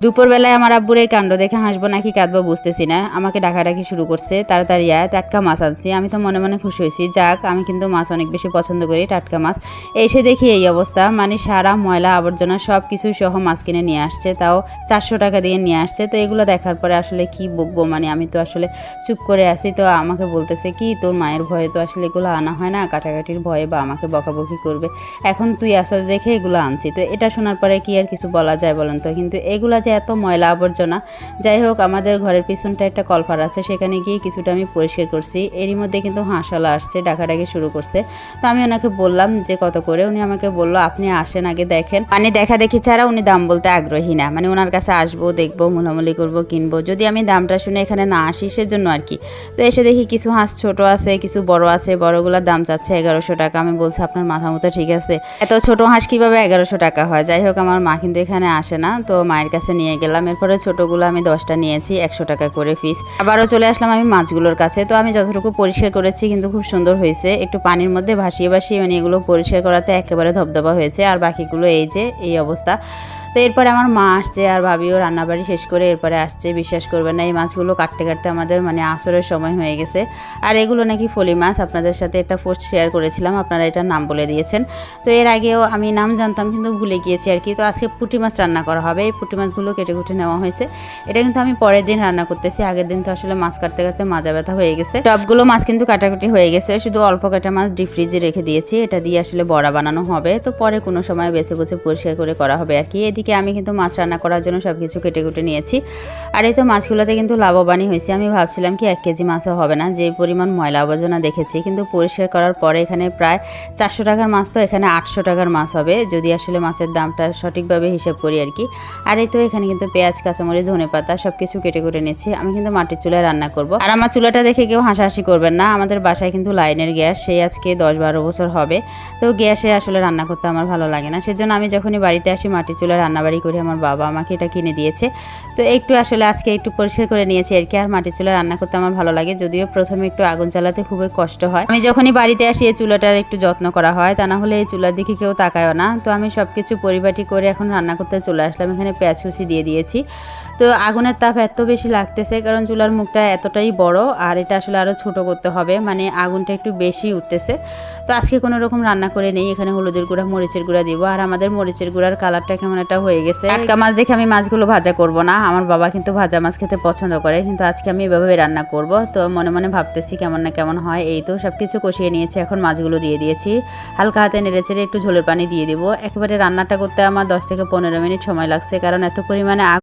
দুপুরবেলায় আমার আব্বুর এই কাণ্ড দেখে হাসবো নাকি কাঁদবো বুঝতেছি না। আমাকে ডাকাডাকি শুরু করছে। তাড়াতাড়ি আয়, টাটকা মাছ আনছি। আমি তো মনে মনে খুশি হয়েছি। যাক, আমি কিন্তু মাছ অনেক বেশি পছন্দ করি, টাটকা মাছ। এসে দেখি এই অবস্থা। মানে সারা ময়লা আবর্জনা সব কিছু সহ মাছ কিনে নিয়ে আসছে। তাও চারশো টাকা দিয়ে নিয়ে আসছে। তো এগুলো দেখার পরে আসলে কি বকবো? মানে আমি তো আসলে চুপ করে আছি। তো আমাকে বলতেছে কি, তোর মায়ের ভয়ে তো আসলে এগুলো আনা হয় না। কাটাকাটির ভয়ে বা আমাকে বকাবকি করবে। এখন তুই আসস দেখে এগুলো আনছি। তো এটা শোনার পরে কি আর কিছু বলা যায় বলেন তো? কিন্তু এগুলা যে এত ময়লা আবর্জনা। যাই হোক, আমাদের ঘরের পিছনটা একটা কলপার আছে, সেখানে গিয়ে কিছুটা আমি পরিষ্কার করছি। এরই মধ্যে কিন্তু হাঁসওয়ালা আসছে, ডাকাডাকি শুরু করছে। তো আমি ওনাকে বললাম যে, কত করে? উনি আমাকে বলল, আপনি আসেন আগে দেখেন। মানে দেখা দেখি ছাড়া উনি দাম বলতে আগ্রহী না। মানে ওনার কাছে আসব, দেখব, মোলামুলি করব, কিনবো। যদি আমি দামটা শুনে এখানে না আসি, সেজন্য আর কি। তো এসে দেখি কিছু হাঁস ছোট আছে, কিছু বড় আছে, বড়গুলোর দাম চাচ্ছে এগারোশো টাকা। আমি বলছি, আপনার মাথা মতো ঠিক আছে। এত ছোট হাঁস কীভাবে এগারোশো টাকা হয়? যাই হোক, আমার মা কিন্তু এখানে আসে না। তো মায়ের কাছে নিয়ে গেলাম। এরপরে ছোটগুলো আমি দশটা নিয়েছি, একশো টাকা করে ফিস আবারও চলে আসলাম আমি মাছগুলোর কাছে। তো আমি যতটুকু পরিষ্কার করেছি কিন্তু খুব সুন্দর হয়েছে। একটু পানির মধ্যে ভাসিয়ে ভাসিয়ে মানে এগুলো পরিষ্কার করাতে একেবারে ধবধবা হয়েছে। আর বাকিগুলো এই যে, এই অবস্থা। তো এরপরে আমার মা আসছে আর ভাবিও রান্নাবাড়ি শেষ করে এরপরে আসছে। বিশ্বাস করবেন না, এই মাছগুলো কাটতে কাটতে আমাদের মানে আসরের সময় হয়ে গেছে। আর এগুলো নাকি ফলি মাছ। আপনাদের সাথে একটা পোস্ট শেয়ার করেছিলাম। আপনারা এটার নাম বলে দিয়েছেন। তো এর আগেও আমি নাম জানতাম কিন্তু ভুলে গিয়েছি আর কি। তো আজকে পুঁটি মাছ রান্না করা হবে। এই পুঁটি মাছগুলো কেটে কুটে নেওয়া হয়েছে। এটা কিন্তু আমি পরের দিন রান্না করতেছি। আগের দিন তো আসলে মাছ কাটতে কাটতে মাজা ব্যথা হয়ে গেছে। সবগুলো মাছ কিন্তু কাটাকুটি হয়ে গেছে। শুধু অল্প কাটা মাছ ডিপ ফ্রিজে রেখে দিয়েছি। এটা দিয়ে আসলে বড়া বানানো হবে। তো পরে কোনো সময় বেছে বেছে পরিষ্কার করে করা হবে আর কি। এদিকে আমি কিন্তু মাছ রান্না করার জন্য সব কিছু কেটে কুটে নিয়েছি। আর এই তো মাছগুলোতে কিন্তু লাভবানই হয়েছে। আমি ভাবছিলাম কি এক কেজি মাছও হবে না। যে পরিমাণ ময়লা আবর্জনা দেখেছি। কিন্তু পরিষ্কার করার পরে এখানে প্রায় চারশো টাকার মাছ তো এখানে আটশো টাকার মাছ হবে। যদি আসলে মাছের দামটা সঠিকভাবে হিসাব করি আর কি। আর এই তো এখানে কিন্তু পেঁয়াজ, কাঁচামরিচ ধনে পাতা সব কিছু কেটে কুটে নিচ্ছি। আমি কিন্তু মাটির চুলায় রান্না করব। আর আমার চুলাটা দেখে কেউ হাসাহাসি করবেন না। আমাদের বাসায় কিন্তু লাইনের গ্যাস, সেই আজকে দশ বারো বছর হবে। তো গ্যাসে আসলে রান্না করতে আমার ভালো লাগে না। সেজন্য আমি যখনই বাড়িতে আসি, মাটির চুলায় রান্নাবাড়ি করি। আমার বাবা আমাকে এটা কিনে দিয়েছে। তো একটু আসলে আজকে একটু পরিষ্কার করে নিয়েছি আর কি। আর মাটির চুলা রান্না করতে আমার ভালো লাগে। যদিও প্রথমে একটু আগুন জ্বালাতে খুবই কষ্ট হয়। আমি যখনই বাড়িতে আসি, এই চুলাটার একটু যত্ন করা হয়। তা না হলে এই চুলার দিকে কেউ তাকায় না। তো আমি সব কিছু পরিপাটি করে এখন রান্না করতে চলে আসলাম। এখানে পেঁয়াজ কুচি দিয়ে দিয়েছি। তো আগুনের তাপ এত বেশি লাগতেছে, কারণ চুলার মুখটা এতটাই বড় আর এটা আসলে আরও ছোট করতে হবে মানে আগুনটা একটু বেশি উঠতেছে। তো আজকে কোনো রকম রান্না করে নেই, এখানে হলুদের গুঁড়া, মরিচের গুঁড়া দিব আর আমাদের মরিচের গুঁড়ার কালারটা কেমন একটা হয়ে গেছে। টাটকা মাছ দেখে আমি মাছগুলো ভাজা করব না, আমার বাবা কিন্তু ভাজা মাছ খেতে পছন্দ করে, কিন্তু আজকে আমি এভাবে রান্না করব। তো মনে মনে ভাবতেছি কেমন না কেমন হয়, এই তো সব কিছু কষিয়ে নিয়েছি, এখন মাছগুলো দিয়ে দিয়েছি। হালকা হাতে নেড়ে একটু ঝোলের পানি দিয়ে দিব। একেবারে রান্নাটা করতে আমার দশ থেকে পনেরো মিনিট সময় লাগছে, কারণ এত পরিমাণে